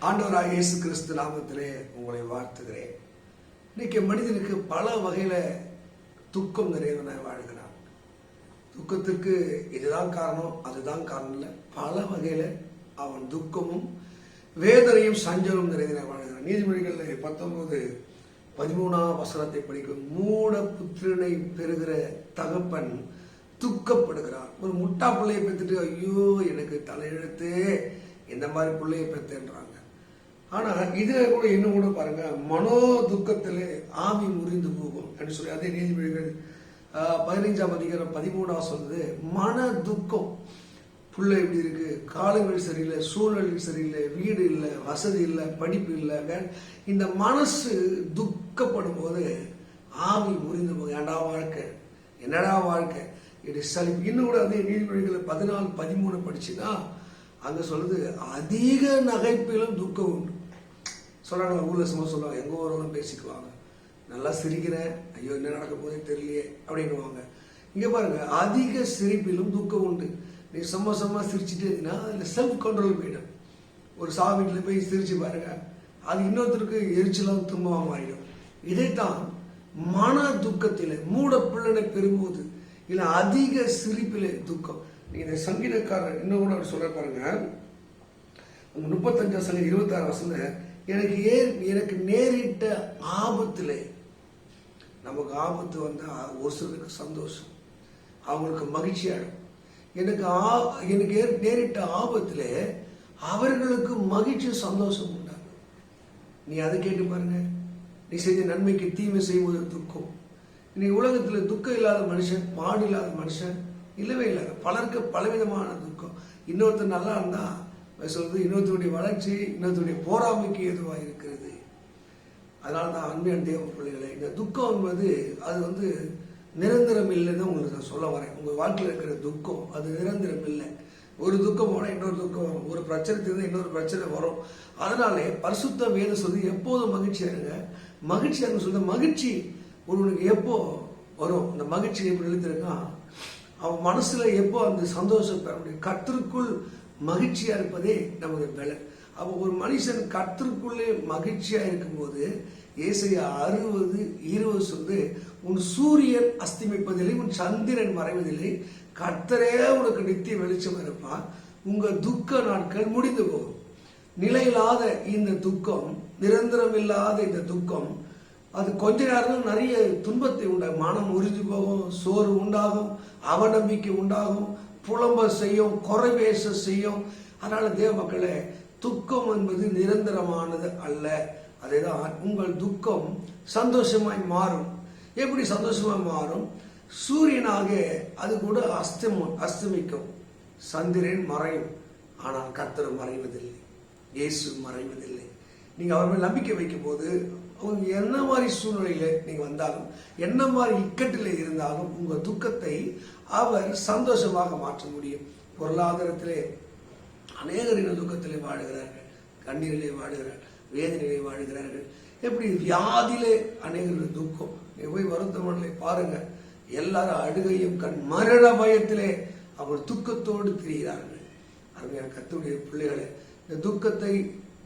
ஆண்டவராக இயேசு கிறிஸ்து நாமத்திலே உங்களை வாழ்த்துகிறேன். இன்னைக்கு மனிதனுக்கு பல வகையில துக்கம் நிறைவனாய் வாழ்கிறான். துக்கத்துக்கு இதுதான் காரணம் அதுதான் காரணம் இல்லை. பல வகையில அவன் துக்கமும் வேதனையும் சஞ்சலம் நிறைவனாய் வாழ்கிறான். நீதிமொழிகளில் பத்தொன்பது பதிமூணாம் வசனத்தை படிக்கும் மூட புத்திரனை பெறுகிற தகப்பன் துக்கப்படுகிறான். ஒரு முட்டா பிள்ளையை பெற்றுட்டு ஐயோ எனக்கு தலையெழுத்து. இந்த மாதிரி பிள்ளையை பெற்றுன்றாங்க. ஆனால் இதில் கூட இன்னும் கூட பாருங்க மனோ துக்கத்திலே ஆவி முறிந்து போகும் அப்படின்னு சொல்லி அதே நீதிபதிகள் பதினைஞ்சாம் அதிகாரம் பதிமூணாம் சொல்லுது மன துக்கம் பிள்ளை எப்படி இருக்கு? காலங்கள் சரியில்லை சூழ்நிலை சரியில்லை வீடு இல்லை வசதி இல்லை படிப்பு இல்லை. இந்த மனசு துக்கப்படும் போது ஆவி முறிந்து போகும். ஏண்டா வாழ்க்கை? என்னடா வாழ்க்கை? இது சலி இன்னும் கூட அதே நீதிமொழிகள் பதினாலு பதிமூணு படிச்சுன்னா அங்க சொல்லுது அதிக நகைப்பிலும் துக்கம் உண்டு. சொல்றாங்க ஊர்ல சும்மா சொல்லுவாங்க எங்க ஊரெல்லாம் பேசிக்குவாங்க. நல்லா சிரிக்கிறேன். ஐயோ என்ன நடக்க போதே தெரியலையே அப்படின்னுவாங்க. இங்க பாருங்க அதிக சிரிப்பிலும் துக்கம் உண்டு. நீ சும்மா சும்மா சிரிச்சுட்டே இருந்தீங்கன்னா அதில் செல்ஃப் கண்ட்ரோல் போயிடும் ஒரு சா வீட்டில் போய் சிரிச்சு பாருங்க அது இன்னொருத்தருக்கு எரிச்சலும் துன்பமாக மாறிடும் இதைத்தான் மன துக்கத்தில் மூட பிள்ளனை பெறும்போது இல்லை அதிக சிரிப்பிலே துக்கம். இந்த சங்கீதக்காரர் இன்னும் கூட அவர் சொல்ல பாருங்க. முப்பத்தஞ்சாம் சங்கம் இருபத்தாறு வசந்த எனக்கு ஏன் எனக்கு நேரிட்ட ஆபத்திலே நமக்கு ஆபத்து வந்தா ஒரு சிலருக்கு சந்தோஷம். அவங்களுக்கு மகிழ்ச்சி ஆயிடும். எனக்கு ஆ- எனக்கு ஏற்- நேரிட்ட ஆபத்தில் அவர்களுக்கு மகிழ்ச்சி சந்தோஷம் உண்டாங்க நீ அதை கேட்டு பாருங்க. நீ செஞ்ச நன்மைக்கு தீமை செய்வது துக்கம். நீ உலகத்துல துக்கம் இல்லாத மனுஷன் பாடு இல்லாத மனுஷன் இல்லவே இல்லை. பலருக்கு பலவிதமான துக்கம். இன்னொருத்தர் நல்லா இருந்தா சொல்றது இன்னொருத்தருடைய வளர்ச்சி இன்னொருத்தருடைய போராமைக்கு எதுவாக இருக்கிறது. அதனால தான் அன்பியன் தேவ பிள்ளைகளை இந்த துக்கம் என்பது அது வந்து நிரந்தரம் இல்லைன்னு உங்களுக்கு நான் சொல்ல வரேன். உங்கள் வாழ்க்கையில் இருக்கிற துக்கம் அது நிரந்தரம் இல்லை. ஒரு துக்கம் போனால் இன்னொரு துக்கம் வரும். ஒரு பிரச்சனை தெரிந்து இன்னொரு பிரச்சனை வரும். அதனாலே பரிசுத்த வேத சொல்லி எப்போதும் மகிழ்ச்சியா இருங்க சொல்ல மகிழ்ச்சி ஒருவனுக்கு எப்போ வரும்? இந்த மகிழ்ச்சி எப்படி எழுதிருக்கான் அவன் மனசுல எப்போ அந்த சந்தோஷம் பெற முடியும்? கத்திற்குள் மகிழ்ச்சியா இருப்பதே நமது பலன் அப்போ ஒரு மனுஷன் கத்திற்குள்ளே மகிழ்ச்சியா இருக்கும்போது ஏசையா அறுபது இருபது சொல்லு உன் சூரியன் அஸ்தமிப்பதில்லை உன் சந்திரன் மறைவதில்லை கர்த்தரே உனக்கு நித்திய வெளிச்சம் இருப்பான் உங்க துக்க நாட்கள் முடிந்து போகும். நிலையில்லாத இந்த துக்கம் நிரந்தரம் இல்லாத இந்த துக்கம் அது கொஞ்ச நேரம் நிறைய துன்பத்தை உண்டாகும் மனம் உறிஞ்சு போகும் சோறு உண்டாகும் அவநம்பிக்கை உண்டாகும் புலம்ப செய்யும் குறை பேச செய்யும். அதனால தேவ மக்களே துக்கம் என்பது நிரந்தரமானது அல்ல. அதேதான் உங்கள் துக்கம் சந்தோஷமாய் மாறும். எப்படி சந்தோஷமாய் மாறும்? சூரியனாக அது கூட அஸ்தம அஸ்தமிக்கும். சந்திரன் மறையும். ஆனால் கர்த்தர் மறைவதில்லை. இயேசு மறைவதில்லை. நீங்க அவர் மேல் நம்பிக்கை வைக்கும் போது உங்களுக்கு என்ன மாதிரி சூழ்நிலையில நீங்க வந்தாலும் என்ன மாதிரி இக்கட்டில் இருந்தாலும் உங்க துக்கத்தை அவர் சந்தோஷமாக மாற்ற முடியும். பொருளாதாரத்திலே அநேகர் துக்கத்திலே வாழுகிறார்கள். கண்ணீரிலே வாழுகிறார்கள் வேதனையிலே வாழுகிறார்கள். எப்படி வியாதியிலே அநேகர்கள் துக்கம். போய் வருத்தமனை பாருங்க. எல்லாரும் அழுகையும் கண் மரண பயத்திலே அவர் துக்கத்தோடு திரிகிறார்கள். அருமையான கத்துடைய பிள்ளைகளே இந்த துக்கத்தை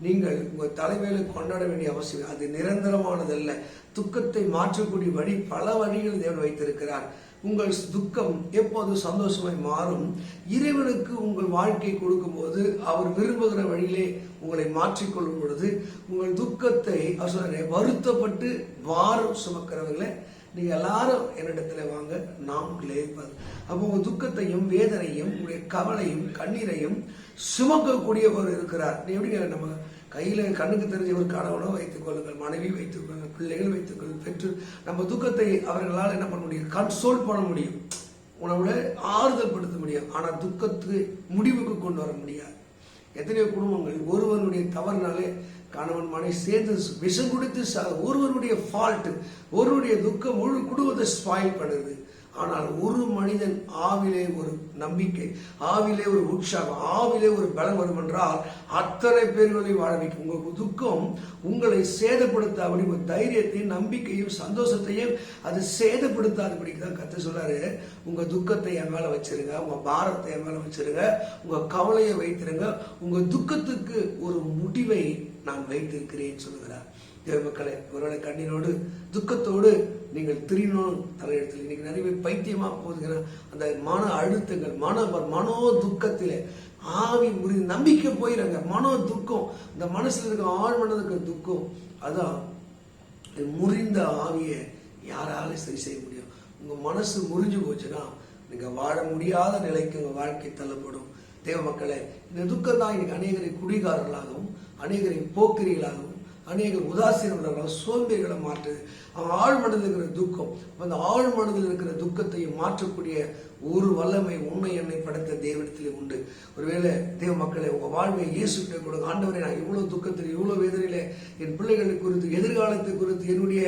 நீங்கள் உங்கள் தலைமையில கொண்டாட வேண்டிய அவசியம் அது நிரந்தரமானதல்ல. துக்கத்தை மாற்றக்கூடிய வழி பல வழிகள் தேவன் வைத்திருக்கிறார். உங்கள் துக்கம் எப்போது சந்தோஷமாய் மாறும்? இறைவனுக்கு உங்கள் வாழ்க்கை கொடுக்கும்போது அவர் விரும்புகிற வழியிலே உங்களை மாற்றிக்கொள்ளும் பொழுது உங்கள் துக்கத்தை அவர் வருத்தப்பட்டு வாரம் சுமக்கிறவர்களை நீங்க எல்லாரும் என்னிடத்துல வாங்க நாம் லேப்பது அப்போ உங்க துக்கத்தையும் வேதனையும் உங்களுடைய கவலையும் கண்ணீரையும் சுமக்கக்கூடியவர் இருக்கிறார். நீ எப்படிங்க நம்ம கையில கண்ணுக்கு தெரிஞ்ச ஒரு கணவனோ வைத்துக் கொள்ளுங்கள் மனைவி வைத்துக் கொள்ளுங்கள் பிள்ளைகள் வைத்துக் கொள்ளுங்கள் பெற்று நம்ம துக்கத்தை அவர்களால் என்ன பண்ண முடியும்? கன்சோல் பண்ண முடியும். உணவுல ஆறுதல் படுத்த முடியும். ஆனா துக்கத்துக்கு முடிவுக்கு கொண்டு வர முடியாது. எத்தனையோ குடும்பங்கள் ஒருவனுடைய தவறுனாலே கணவன் மனை சேர்ந்து விஷம் கொடுத்து ச- ஒருவருடைய ஃபால்ட் ஒருவருடைய துக்கம் முழு குடும்பத்தை ஸ்பாயில் பண்ணுது. ஆனால் ஒரு மனிதன் ஆவிலே ஒரு நம்பிக்கை ஆவிலே ஒரு உற்சாகம் ஆவிலே ஒரு பலம் வரும் என்றால் அத்தனை பேர்களை வாழ வைக்கும். உங்கள் துக்கம் உங்களை சேதப்படுத்தாதபடி உங்கள் தைரியத்தையும் நம்பிக்கையும் சந்தோஷத்தையும் அது சேதப்படுத்தாதபடிக்கு தான் கற்று சொல்றாரு. உங்க துக்கத்தை என் மேல வச்சிருங்க உங்க பாரத்தை என் மேல வச்சிருங்க உங்க கவலையை வைத்திருங்க. உங்க துக்கத்துக்கு ஒரு முடிவை நான் வைத்திருக்கிறேன் சொல்லுகிறார். தேவ மக்களே ஒருவேளை கண்ணீரோடு துக்கத்தோடு நீங்கள் திரியணும் தலையெழுத்தில் இன்னைக்கு நிறைய பேர் பைத்தியமா போதுங்கிற அந்த மன அழுத்தங்கள் மன மனோ துக்கத்திலே ஆவி முறி நம்பிக்கை போயிடுறாங்க. மனோ துக்கம் இந்த மனசுல இருக்க ஆழ் மனதுக்கு துக்கம் அதான் முறிந்த ஆவியை யாரால சரி செய்ய முடியும். உங்க மனசு முறிஞ்சு போச்சுன்னா நீங்க வாழ முடியாத நிலைக்கு உங்க வாழ்க்கை தள்ளப்படும். தேவ மக்களை இந்த துக்கம் தான் இன்னைக்கு அநேகரை குடிகாரர்களாகவும் அநேகரை போக்கிரிகளாகவும் அநேகர் உதாசீனர்களாகவும் சோம்பேறிகளை மாற்றுது அவன் ஆழ் மனதில் இருக்கிற துக்கம் அந்த ஆழ் மனதில் இருக்கிற துக்கத்தை மாற்றக்கூடிய ஒரு வல்லமை உண்மை என்னை படைத்த தேவனத்திலே உண்டு. ஒருவேளை தேவ மக்களை உங்கள் வாழ்வை இயேசுக்கிட்ட கொடுங்க. ஆண்டவரை நான் இவ்வளோ துக்கத்தில் இவ்வளோ வேதனையில் என் பிள்ளைகளை குறித்து எதிர்காலத்தை குறித்து என்னுடைய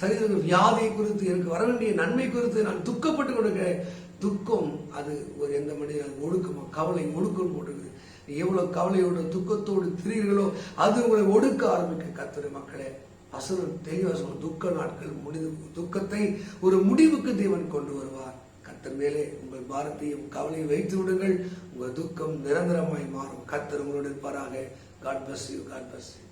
சரீர வியாதியை குறித்து எனக்கு வர வேண்டிய நன்மை குறித்து நான் துக்கப்பட்டு கொடுக்கிறேன். துக்கம் அது ஒரு எந்த மனிதன் ஒடுக்குமா கவலை ஒடுக்கம் போட்டுருக்குது எவ்வளவு கவலையோட துக்கத்தோடு திரிகிறீர்களோ அது உங்களை ஒடுக்க ஆரம்பிக்க கத்துற மக்களே அசுரன் தெளிவாக சொல்லும் துக்க நாட்கள் முடிவு துக்கத்தை ஒரு முடிவுக்கு தேவன் கொண்டு வருவார். கத்தர் மேலே உங்கள் பாரத்தையும் கவலையும் வைத்து விடுங்கள். உங்கள் துக்கம் நிரந்தரமாய் மாறும். கத்தர் உங்களுடைய பராக God bless you God bless you